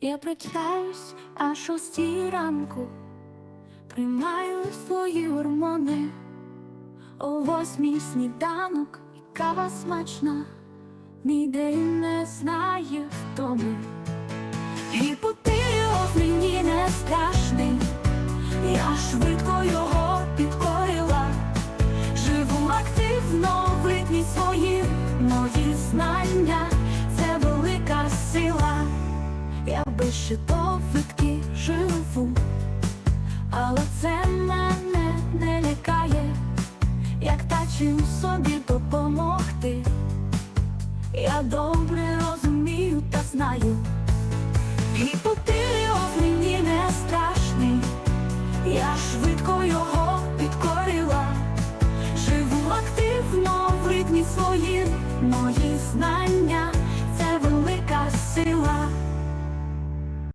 Я прокидаюсь аж шостій ранку, приймаю свої гормони, о восьмій сніданок і кава смачна, мій день не знає втоми. Гіпотиріоз мені не страшний, я швидко його підкорила, живу активно в ритмі Пиши повитки живу, але це мене не лякає, як та чим собі допомогти. Я добре розумію та знаю, Гіпотеріоз мені не страшний, я швидко його підкорила, живу активно в ритмі своїм, мої знання це велика сила.